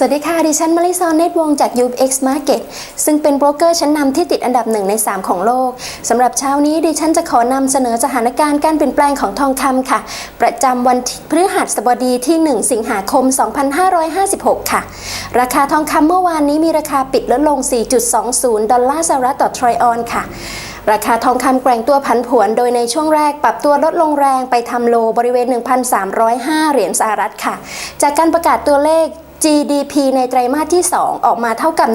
สวัสดีค่ะ ดิฉันมาริซอนเนตวงจาก UX Market ซึ่งเป็นโบรกเกอร์ชั้นนำที่ติดอันดับหนึ่งใน 3 ของโลกสำหรับเช้านี้ดิฉันจะขอนำเสนอสถานการณ์การเปลี่ยนแปลงของทองคำค่ะ ประจำวันพฤหัสบดีที่ 1 สิงหาคม 2556 ค่ะ ราคาทองคำเมื่อวานนี้มีราคาปิดลดลง 4.20 ดอลลาร์สหรัฐต่อทรอยออนค่ะราคาทองคำแกว่งตัวผันผวน โดยในช่วงแรกปรับตัวลดลงแรงไปทำโลบริเวณ 1,305 เหรียญสหรัฐค่ะ จากการประกาศตัวเลข GDP ในไตรมาสที่ 2 ออกมาเท่ากับ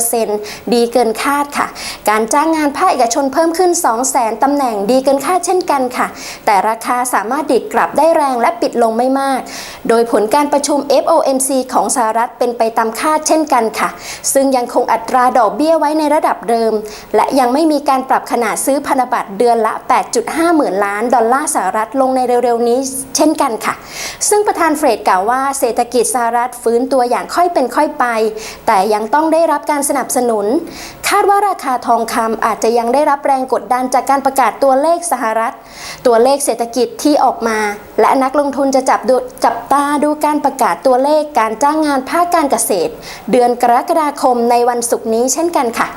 1.7%ดีเกินคาดค่ะ การจ้างงานภาคเอกชนเพิ่มขึ้น 200,000 ตำแหน่งดีเกินคาดเช่นกันค่ะ แต่ราคาสามารถดิดกลับได้แรงและปิดลงไม่มาก โดยผลการประชุม FOMC ของสหรัฐเป็นไปตามคาดเช่นกันค่ะ ซึ่งยังคงอัตราดอกเบี้ยไว้ในระดับเดิม และยังไม่มีการปรับขนาดซื้อพันธบัตรเดือนละ 8.5 หมื่นล้านดอลลาร์สหรัฐลงในเร็วๆนี้ เช่นกันค่ะ ซึ่งประธานเฟรดกล่าวว่าเศรษฐกิจสหรัฐฟื้นตัวอย่างค่อยเป็นค่อยไป แต่ยังต้องได้รับการสนับสนุนคาดว่าราคาทองคำอาจจะยังได้รับแรงกดดันจากการประกาศตัวเลขสหรัฐ ตัวเลขเศรษฐกิจที่ออกมา และนักลงทุนจะจับดูจับตาดูการประกาศตัวเลขการจ้างงานภาคการเกษตร เดือนกรกฎาคมในวันศุกร์นี้เช่นกันค่ะ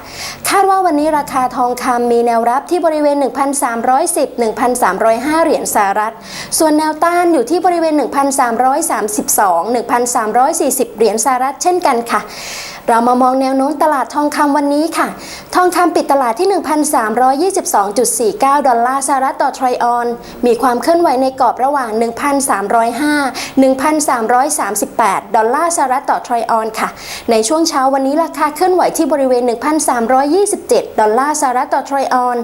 คาดว่าวันนี้ราคาทองคำมีแนวรับที่บริเวณ 1,310-1,305 เหรียญสหรัฐ ส่วนแนวต้านอยู่ที่บริเวณ 1,332-1,340 เหรียญสหรัฐเช่นกันค่ะเรามามองแนวโน้มตลาดทองคำวันนี้ค่ะ ทองคำปิดตลาดที่ 1,322.49 ดอลลาร์สหรัฐต่อทรอยออน มีความเคลื่อนไหวในกรอบระหว่าง 1,305 1,338 ดอลลาร์สหรัฐต่อทรอยออนค่ะ ในช่วงเช้าวันนี้ราคาเคลื่อนไหวที่บริเวณ 1,327 ดอลลาร์สหรัฐต่อทรอยออน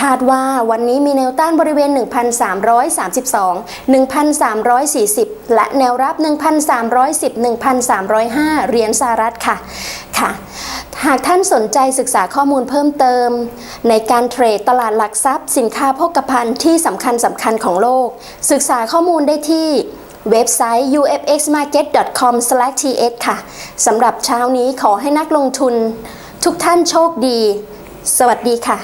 คาดว่าวันนี้มีแนวต้านบริเวณ 1,332 1,340 และแนวรับ 1,310 1,305 เหรียญสหรัฐค่ะค่ะ หากท่านสนใจศึกษาข้อมูลเพิ่มเติม ในการเทรดตลาดหลักทรัพย์ สินค้าโภคภัณฑ์ที่สำคัญสำคัญของโลก ศึกษาข้อมูลได้ที่เว็บไซต์ ufxmarket.com/th ค่ะ สำหรับเช้านี้ขอให้นักลงทุน ทุกท่านโชคดี สวัสดีค่ะ